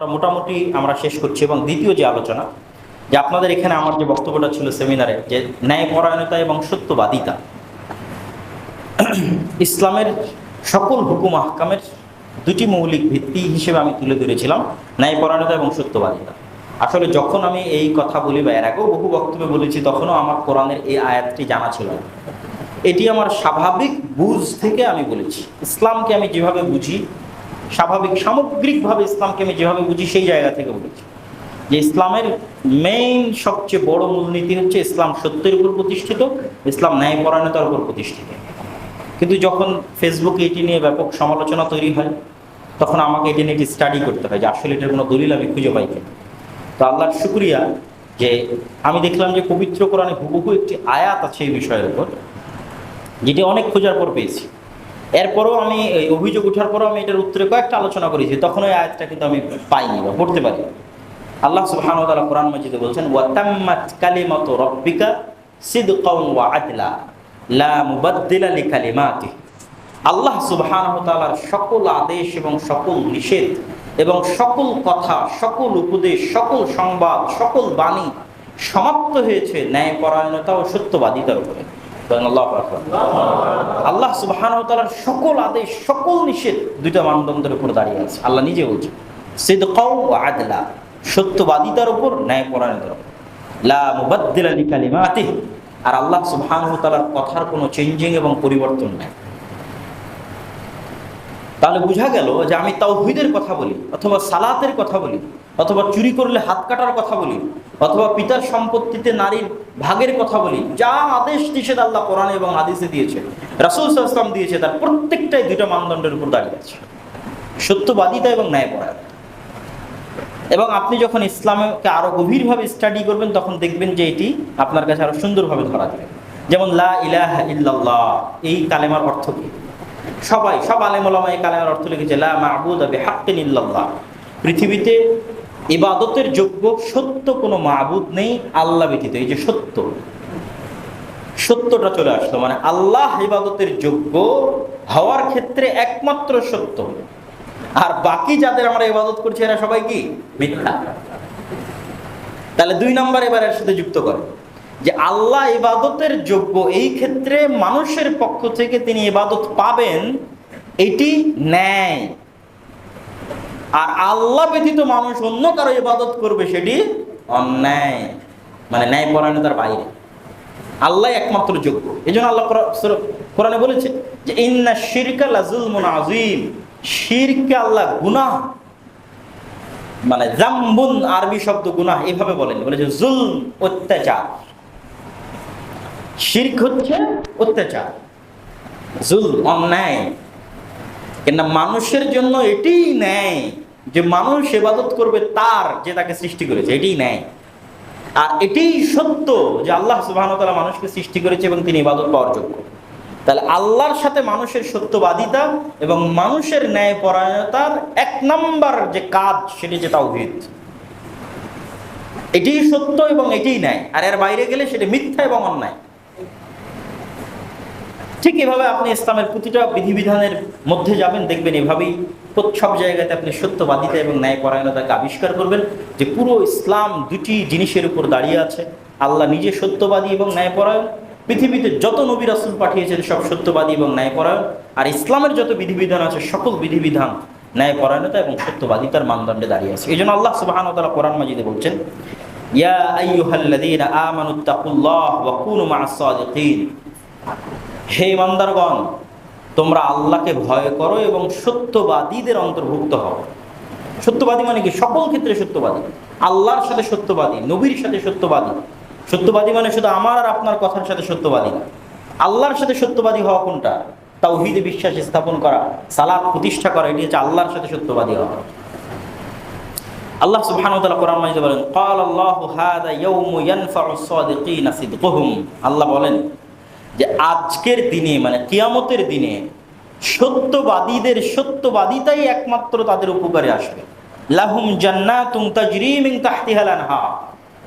মোটামুটি আমরা শেষ করছি এবং দ্বিতীয় যে আলোচনা, যে আপনাদের এখানে আমার যে বক্তব্যটা ছিল সেমিনারে, যে ন্যায়পরায়ণতা এবং সত্যবাদিতা, ইসলামের সকল হুকুম আহকামের দুটি মৌলিক ভিত্তি হিসেবে আমি তুলে ধরেছিলাম, ন্যায়পরায়ণতা এবং সত্যবাদিতা। আসলে যখন আমি এই কথা বলি বা এর আগেও বহু বক্তব্যে বলেছি, তখনও আমার কোরআনের এই আয়াতটি জানা ছিল এটি আমার স্বাভাবিক বুঝ থেকে আমি বলেছি। ইসলামকে আমি যেভাবে বুঝি স্বাভাবিক, সামগ্রিকভাবে ইসলামকে আমি যেভাবে বুঝি, সেই জায়গা থেকে বলেছি যে ইসলামের মেইন সবচেয়ে বড় মূলনীতি হচ্ছে ইসলাম সত্যের উপর প্রতিষ্ঠিত, ইসলাম ন্যায়পরায়ণতার উপর প্রতিষ্ঠিত। কিন্তু যখন ফেসবুকে এটি নিয়ে ব্যাপক সমালোচনা তৈরি হয়, তখন আমাকে এটি নিয়ে একটি স্টাডি করতে হয় যে আসলে এটার কোনো দলিল আমি খুঁজে পাই কিনা। তো আল্লাহর শুক্রিয়া যে আমি দেখলাম যে পবিত্র কোরআনে হুবহু একটি আয়াত আছে এই বিষয়ের উপর, যেটি অনেক খোঁজার পর পেয়েছি। এরপরও আমি, এই অভিযোগ ওঠার পরও আমি এটার উত্তরে কয়েকটা আলোচনা করেছি তখন ওই আয়াতটা কিন্তু আমি পাইনি বা পড়তে পারি আল্লাহ তাআলা কোরআন মাজিদে বলছেন, ওয়া তাম্মাত কালিমাতু সিদকাও ওয়া আদলা, লা মুবাদদিলা লিকালিমাতিহি। আল্লাহ সুবহানাহু ওয়া সকল আদেশ এবং সকল নিষেধ এবং সকল কথা, সকল উপদেশ, সকল সংবাদ, সকল বাণী সমাপ্ত হয়েছে ন্যায়পরায়ণতা ও সত্যবাদিতার উপরে। আল্লাহু ওয়া সকল আদেশ, সকল নিষেধ দুইটা মানদণ্ডের উপর দাঁড়িয়ে আছে। আল্লাহ নিজে বলছেন, সিদকাও আদলা সত্যবাদিতার উপর উপর। আর আল্লাহ কথার কোনো চেঞ্জিং এবং পরিবর্তন নেই। তাহলে বোঝা গেল যে আমি তাওহীদের কথা বলি অথবা সালাতের কথা বলি। অথবা চুরি করলে হাত কাটার কথা বলি, অথবা পিতার সম্পত্তিতে নারীর ভাগের কথা বলি, যা আদেশ নিষেধ আল্লাহ কোরআনে এবং আদেশে দিয়েছে, রাসূল ওয়াসাল্লাম দিয়েছে, তার প্রত্যেকটাই দুইটা মানদণ্ডের উপর দাঁড়িয়ে আছে। সত্যবাদিতা এবং ন্যায়পরায়ণ এবং আপনি যখন ইসলামকে আরও গভীরভাবে স্টাডি করবেন, তখন দেখবেন যে এটি আপনার কাছে আরও সুন্দরভাবে ধরা দেবে। যেমন, লা ইলাহা ইল্লাল্লাহ এই কালেমার অর্থ কি? সবাই, সব আলেম ওলামা এই কালেমার অর্থ লিখেছে, লা মাহবুদ বিহাক্কিন ইল্লাল্লাহ পৃথিবীতে ইবাদতের যোগ্য সত্য কোনো মাহবুদ নেই, আল্লাহ ব্যতীত। এই যে সত্য, সত্যটা চলে আসলো। মানে আল্লাহ ইবাদতের যোগ্য হওয়ার ক্ষেত্রে একমাত্র সত্য। আর বাকি যাদের আমরা ইবাদত করছি, এরা সবাই কি? মিথ্যা। তাহলে দুই নাম্বার এবার এর সাথে যুক্ত করে। যে আল্লাহ ইবাদতের যোগ্য এই ক্ষেত্রে মানুষের পক্ষ থেকে তিনি ইবাদত পাবেন, এটি ন্যায়। আর আল্লাহ ব্যতীত মানুষ অন্য কারও ইবাদত করবে সেটি অন্যায়। মানে ন্যায় পরায়ণতার বাইরে। আল্লাহ একমাত্র যোগ্য। এই জন্য আল্লাহ কোরআনে বলেছে যে, ইন্না শিরকা লাজুলমুন আজিম শিরকে আল্লাহ গুনাহ। মানে জাম্বুন আরবি শব্দ গুনাহ এইভাবে বলেন বলেছে জুল অত্যাচার। শিরক হচ্ছে অত্যাচার। জুল অন্যায়। কিন্তু মানুষের জন্য এটিই ন্যায় যে মানুষ ইবাদত করবে তার যে তাকে সৃষ্টি করেছে, এটিই ন্যায়। আর এটাই সত্য যে আল্লাহ ওয়া মানুষকে সৃষ্টি করেছে এবং তিনি ইবাদত পাওয়ার যোগ্য। তাহলে আল্লাহর সাথে মানুষের সত্যবাদিতা এবং মানুষের ন্যায় পরায়ণতার এক নম্বর যে কাজ, সেটি যে তাওহীদ। এটিই সত্য এবং এটিই ন্যায়। আর এর বাইরে গেলে সেটি মিথ্যা এবং অন্যায়। ঠিক এভাবে আপনি ইসলামের প্রতিটা বিধিবিধানের মধ্যে যাবেন, দেখবেন এভাবেই সব জায়গাতে আপনি সত্যবাদিতা এবং ন্যায়পরায়ণতাকে আবিষ্কার করবেন, যে পুরো ইসলাম দুটি জিনিসের উপর দাঁড়িয়ে আছে। আল্লাহ নিজে সত্যবাদী এবং ন্যায়পরায়ণ। পৃথিবীতে যত নবী রাসূল পাঠিয়েছেন সব সত্যবাদী এবং ন্যায়পরায়ণ। আর ইসলামের যত বিধিবিধান আছে, সকল বিধিবিধান ন্যায়পরায়ণতা এবং সত্যবাদিতার মানদণ্ডে দাঁড়িয়ে আছে। এই জন্য আল্লাহ সুবহানাহু ওয়া তাআলা কোরআন মাজিদে বলছেন, ইয়া আইয়ুহাল্লাযীনা আমানুত্তাকুল্লাহ ওয়া কুনু মা'আস সাদিকিন হে ইমানদারগণ, তোমরা আল্লাহকে ভয় করো এবং সত্যবাদীদের অন্তর্ভুক্ত হও। সত্যবাদী মানে কি? সকল ক্ষেত্রে সত্যবাদী। আল্লাহর সাথে সত্যবাদী, নবীর সাথে সত্যবাদী। সত্যবাদী মানে শুধু আমার আর আপনার কথার সাথে সত্যবাদী না। আল্লাহর সাথে সত্যবাদী হওয়া কোনটা? তাওহীদে, বিশ্বাস স্থাপন করা, সালাত প্রতিষ্ঠা করা, এটি হচ্ছে আল্লাহর সাথে সত্যবাদী হওয়া। আল্লাহ মাজিদে বলেন আল্লাহ বলেন যে আজকের দিনে মানে কিয়ামতের দিনে সত্যবাদীদের সত্যবাদিতাই একমাত্র তাদের উপকারে আসবে। লাহুম জান্নাতুম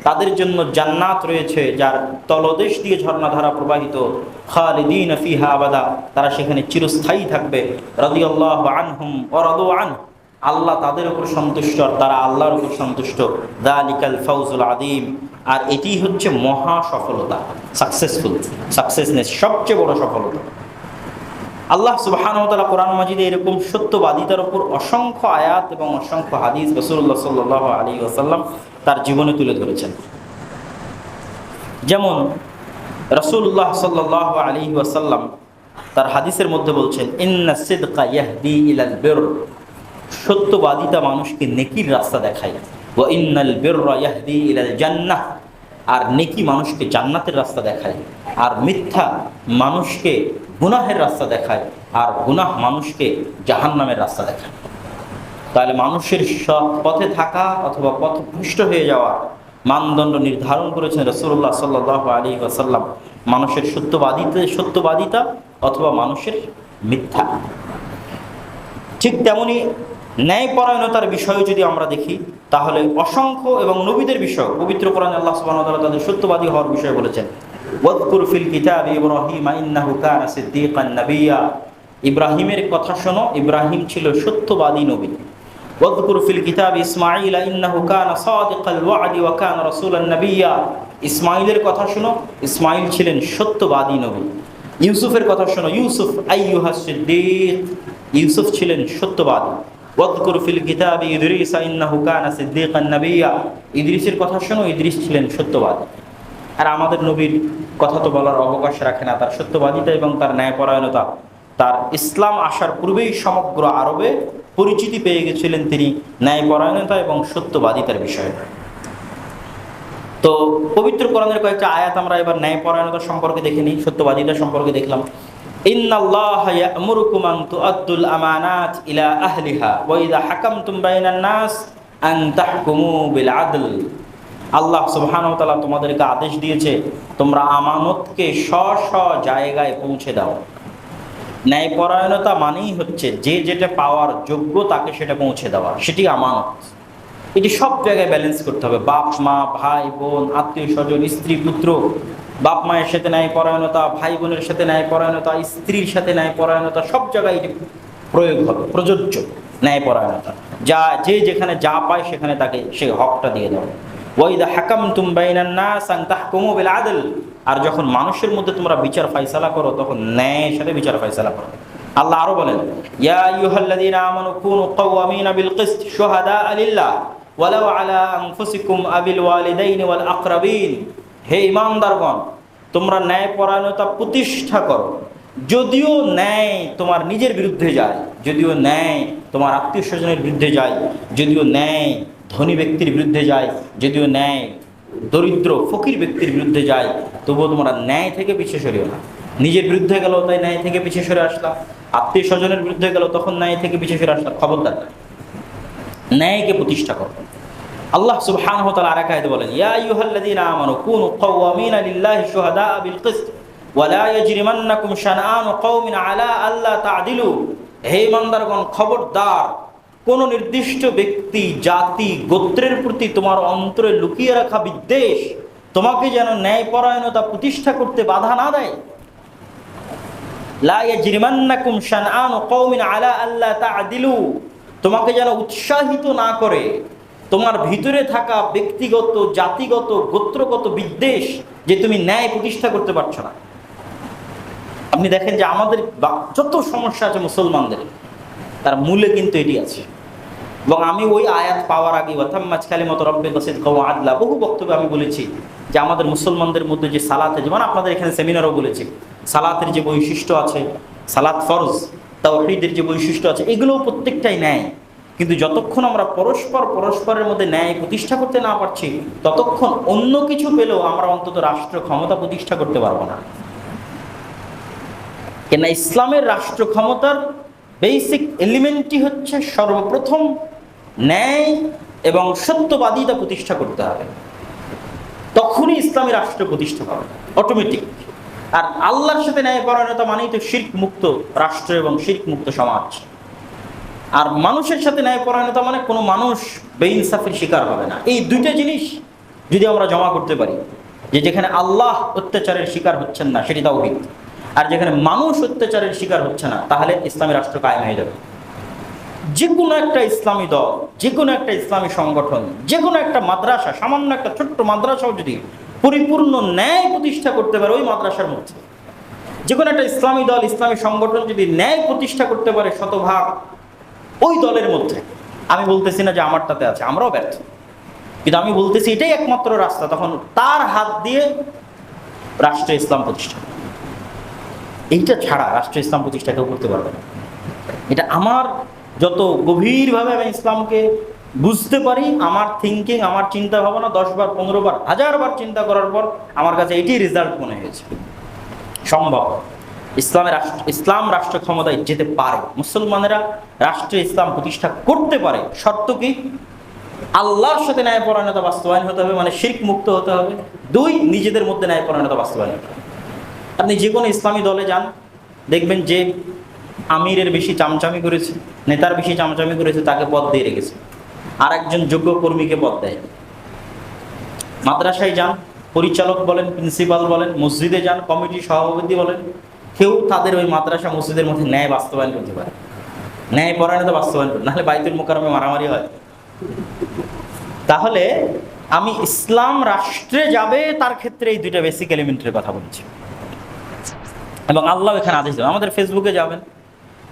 তাদের জন্য জান্নাত রয়েছে, যার তলদেশ দিয়ে ঝর্ণাধারা প্রবাহিত। খালিদিন ফিহা আবাদা। তারা সেখানে চিরস্থায়ী থাকবে। রাদিয়াল্লাহু আনহুম ওয়া রাদু আনহু। আল্লাহ তাদের উপর সন্তুষ্ট তারা আল্লাহর উপর সন্তুষ্ট। দালিকাল ফাউজুল আদিম আর এটি হচ্ছে মহা সফলতা সাকসেসফুল সাকসেসনেস সবচেয়ে বড় সফলতা। আল্লাহ সুবাহানতালা কোরআন মাজিদে এরকম সত্যবাদিতার উপর অসংখ্য আয়াত এবং অসংখ্য হাদিস রসুল্লাহ সাল্লাহ আলী আসাল্লাম তার জীবনে তুলে ধরেছেন। যেমন রসুল্লাহ সাল্লাহ আলী ওয়াসাল্লাম তার হাদিসের মধ্যে বলছেন, ইন্না ইয়াহদি ইলাল বের। সত্যবাদিতা মানুষকে নেকির রাস্তা দেখায়। জান্নাহ। আর নেকি মানুষকে জান্নাতের রাস্তা দেখায়, আর মিথ্যা মানুষকে গুনাহের রাস্তা দেখায়, আর গুনাহ মানুষকে জাহান্নামের রাস্তা দেখায়। তাহলে মানুষের সৎ পথে থাকা অথবা পথভ্রষ্ট হয়ে যাওয়া মানদণ্ড নির্ধারণ করেছেন রসুল্লাহ সাল্লাহ আলী ওয়াসাল্লাম। মানুষের সত্যবাদিতে, সত্যবাদিতা অথবা মানুষের মিথ্যা। ঠিক তেমনি ন্যায়পরায়ণতার বিষয়ে যদি আমরা দেখি, তাহলে অসংখ্য এবং নবীদের বিষয়, পবিত্র কোরআন আল্লাহ তাআলা তাদের সত্যবাদী হওয়ার বিষয়ে বলেছেন। ওয়াদকুর ফিল কিতাব ইব্রাহিম, ইন্নাহু কানা সিদ্দীকান নাবিয়্যা ইব্রাহিমের কথা শোনো, ইব্রাহিম ছিল সত্যবাদী নবী। ওয়াদকুর ফিল কিতাব ইসমাঈল, ইন্নাহু কানা সাদিকাল ওয়াদি ওয়া কানা রাসূলান নাবিয়্যা ইসমাঈলের কথা শোনো, ইসমাঈল ছিলেন সত্যবাদী নবী। ইউসুফের কথা শোনো, ইউসুফ আইয়ুহা সিদ্দীক। ইউসুফ ছিলেন সত্যবাদী। ওয়াদকুর ফিল কিতাব ইদরিস ইন্নাহু কানা সিদ্দীকান নাবিয়্যা ইদরিসের কথা শোনো, ইদরিস ছিলেন সত্যবাদী। আর আমাদের নবীর কথা তো বলার অবকাশ রাখে না, তার সত্যবাদিতা এবং তার ন্যায়পরায়ণতা। তার ইসলাম আসার পূর্বেই সমগ্র আরবে পরিচিতি পেয়ে গেছিলেন তিনি ন্যায়পরায়ণতা এবং সত্যবাদিতার বিষয়ে। তো পবিত্র কোরআনের কয়েকটা আয়াত আমরা এবার ন্যায়পরায়ণতা সম্পর্কে দেখে নিই, সত্যবাদিতা সম্পর্কে দেখলাম। আল্লাহ তাআলা তোমাদেরকে আদেশ দিয়েছে, তোমরা আমানতকে স্ব স্ব জায়গায় পৌঁছে দাও। ন্যায়পরায়ণতা মানেই হচ্ছে যে যেটা পাওয়ার যোগ্য তাকে সেটা পৌঁছে দেওয়া, সেটি আমানত। এটি সব জায়গায় ব্যালেন্স করতে হবে। বাপ, মা, ভাই, বোন আত্মীয় স্বজন স্ত্রী, পুত্র বাপ মায়ের সাথে ন্যায় পরায়ণতা, ভাই বোনের সাথে ন্যায় পরায়ণতা, স্ত্রীর সাথে ন্যায় পরায়ণতা, সব জায়গায় এটি প্রয়োগ হবে, প্রযোজ্য ন্যায় পরায়ণতা। যা, যে যেখানে যা পায় সেখানে তাকে সে হকটা দিয়ে দেওয়া ওয়াইদা বিল আদল। আর যখন মানুষের মধ্যে তোমরা বিচার ফাইসালা করো, তখন ন্যায়ের সাথে বিচার ফাইসালা করো। আল্লাহ আরও বলেন, ইয়া আইয়ুহাল্লাযীনা আমানু কুনু কাওয়ামিনা বিল কিসত শুহাদা লিল্লাহ। আলা আনফুসিকুম আবিল ওয়ালিদাইনি ওয়াল আকরাবিন। হে ইমানদারগণ, তোমরা ন্যায় পরায়ণতা প্রতিষ্ঠা করো। যদিও ন্যায় তোমার নিজের বিরুদ্ধে যায়, যদিও ন্যায় তোমার আত্মীয় স্বজনের বিরুদ্ধে যায়, যদিও ন্যায় ধনী ব্যক্তির বিরুদ্ধে যায়, যদিও ন্যায় দরিদ্র ফকির ব্যক্তির বিরুদ্ধে যায়, তবুও তোমরা ন্যায় থেকে পিছিয়ে সরিও না। নিজের বিরুদ্ধে গেল তাই ন্যায় থেকে পিছিয়ে সরে আসলাম আত্মীয় স্বজনের বিরুদ্ধে গেল তখন ন্যায় থেকে পিছিয়ে সরে আসলাম খবরদার। ন্যায়কে প্রতিষ্ঠা করো। আল্লাহ সুবহানাহু ওয়া তাআলা আরেক আয়াতে বলেন, ইয়া আইয়ুহাল্লাযীনা আমানু কুনু কাওয়ামিনা লিল্লাহি শুহাদা বিল কিসত ওয়া লা ইয়াজরিমান্নাকুম শানআনু কওমিন আলা আল্লা তা'দিলু। হে ইমানদারগণ, খবরদার, কোন নির্দিষ্ট ব্যক্তি, জাতি, গোত্রের প্রতি তোমার অন্তরে লুকিয়ে রাখা বিদ্বেষ তোমাকে যেন ন্যায়পরায়ণতা প্রতিষ্ঠা করতে বাধা না দেয়। তোমাকে যেন উৎসাহিত না করে তোমার ভিতরে থাকা ব্যক্তিগত, জাতিগত, গোত্রগত বিদ্বেষ যে তুমি ন্যায় প্রতিষ্ঠা করতে পারছ না। আপনি দেখেন যে আমাদের যত সমস্যা আছে মুসলমানদের, তার মূলে কিন্তু এটি আছে। এবং আমি ওই আয়াত পাওয়ার আগে অর্থাৎ মাঝখালি মতো রব্বে বসিদ কৌ আদলা বহু বক্তব্যে আমি বলেছি যে আমাদের মুসলমানদের মধ্যে যে সালাতে, যেমন আপনাদের এখানে সেমিনারও বলেছি, সালাতের যে বৈশিষ্ট্য আছে, সালাত ফরজ, তাওহীদের যে বৈশিষ্ট্য আছে, এগুলোও প্রত্যেকটাই ন্যায়। কিন্তু যতক্ষণ আমরা পরস্পর পরস্পরের মধ্যে ন্যায় প্রতিষ্ঠা করতে না পারছি, ততক্ষণ অন্য কিছু পেলেও আমরা অন্তত রাষ্ট্র ক্ষমতা প্রতিষ্ঠা করতে পারব না। কেন ইসলামের রাষ্ট্র ক্ষমতার বেসিক এলিমেন্টটি হচ্ছে সর্বপ্রথম ন্যায় এবং সত্যবাদিতা প্রতিষ্ঠা করতে হবে। তখনই ইসলামী রাষ্ট্র প্রতিষ্ঠা হবে অটোমেটিক আর আল্লাহর সাথে ন্যায় পরায়ণতা মানেই তো শির্ক মুক্ত রাষ্ট্র এবং শির্ক মুক্ত সমাজ। আর মানুষের সাথে ন্যায় পরায়ণতা মানে কোনো মানুষ বেইনসাফের শিকার হবে না। এই দুইটা জিনিস যদি আমরা জমা করতে পারি, যে যেখানে আল্লাহ অত্যাচারের শিকার হচ্ছেন না, সেটি তাওহীদ। আর যেখানে মানুষ অত্যাচারের শিকার হচ্ছে না, তাহলে ইসলামী রাষ্ট্র কায়েম হয়ে যাবে। যে কোনো একটা ইসলামী দল যে কোনো একটা ইসলামী সংগঠন যে কোনো একটা মাদ্রাসা, সামান্য একটা ছোট্ট মাদ্রাসাও যদি পরিপূর্ণ ন্যায় প্রতিষ্ঠা করতে পারে, ওই মাদ্রাসার মধ্যে। যে কোনো একটা ইসলামী দল, ইসলামী সংগঠন যদি ন্যায় প্রতিষ্ঠা করতে পারে শতভাগ ওই দলের মধ্যে। আমি বলতেছি না যে আমারটাতে আছে, আমরাও ব্যর্থ। কিন্তু আমি বলতেছি এটাই একমাত্র রাস্তা, তখন তার হাত দিয়ে রাষ্ট্রে ইসলাম প্রতিষ্ঠা। এইটা ছাড়া রাষ্ট্র ইসলাম প্রতিষ্ঠা কেউ করতে পারবে না। এটা আমার যত গভীরভাবে আমি ইসলামকে বুঝতে পারি, আমার থিঙ্কিং আমার চিন্তা ভাবনা দশ বার পনেরো বার হাজার বার চিন্তা করার পর আমার কাছে এটি রেজাল্ট মনে হয়েছে। সম্ভব। ইসলামের ইসলাম রাষ্ট্র ক্ষমতায় যেতে পারে। মুসলমানেরা রাষ্ট্রে ইসলাম প্রতিষ্ঠা করতে পারে। শর্ত কি? আল্লাহর সাথে ন্যায়পরায়ণতা বাস্তবায়ন হতে হবে মানে শির্ক মুক্ত হতে হবে। দুই, নিজেদের মধ্যে ন্যায়পরায়ণতা বাস্তবায়ন আপনি যে কোনো ইসলামী দলে যান, দেখবেন যে আমিরের বেশি চামচামি করেছে, নেতার বেশি চামচামি করেছে, তাকে পদ দিয়ে রেখেছে। আর একজন যোগ্য কর্মীকে পদ দেয়। মাদ্রাসায় যান, পরিচালক বলেন, প্রিন্সিপাল বলেন, মসজিদে যান কমিটি সভাপতি বলেন কেউ তাদের ওই মাদ্রাসা মসজিদের মধ্যে ন্যায় বাস্তবায়ন করতে পারে। ন্যায় পরায়ণতা বাস্তবায়ন করে নাহলে বাইতুল মোকারমে মারামারি হয়। তাহলে আমি ইসলাম রাষ্ট্রে যাবে, তার ক্ষেত্রে এই দুইটা বেসিক এলিমেন্টের কথা বলছি। এবং আল্লাহ এখানে আদেশ দেবেন। আমাদের ফেসবুকে যাবেন।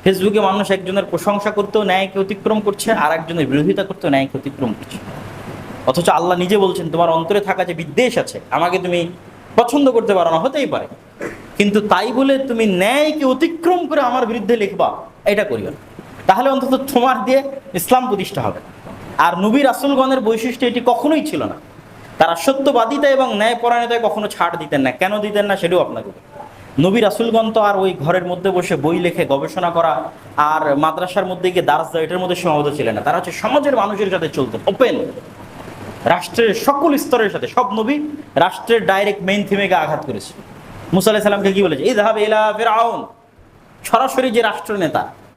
ফেসবুকে মানুষ একজনের প্রশংসা করতেও ন্যায়কে অতিক্রম করছে আর একজনের বিরোধিতা করতেও ন্যায়কে অতিক্রম করছে। অথচ আল্লাহ নিজে বলছেন, তোমার অন্তরে থাকা যে বিদ্বেষ আছে, আমাকে তুমি পছন্দ করতে পারো না। হতেই পারে। কিন্তু তাই বলে তুমি ন্যায়কে অতিক্রম করে আমার বিরুদ্ধে লিখবা, এটা করিও তাহলে অন্তত তোমার দিয়ে ইসলাম প্রতিষ্ঠা হবে। আর নবীর আসলগণের বৈশিষ্ট্য এটি কখনোই ছিল না। তারা সত্যবাদিতা এবং ন্যায়পরায়ণতায় কখনো ছাড় দিতেন না। কেন দিতেন না সেটাও আপনাকে বলি। নবী রাসুলগণ তো আর ওই ঘরের মধ্যে বসে বই লেখে গবেষণা করা আর মাদ্রাসার মধ্যে গিয়ে দারাজ দেওয়া, এটার মধ্যে সীমাবদ্ধ ছিলেন না। তারা হচ্ছে সমাজের মানুষের সাথে চলতেন ওপেন রাষ্ট্রের সকল স্তরের সাথে, সব নবী রাষ্ট্রের ডাইরেক্ট মেইন থিমেকে আঘাত করেছে মুসা আলাহিসাল্লামকে কি বলেছে? ধাবে এলা ফেরাউন সরাসরি যে রাষ্ট্র নেতা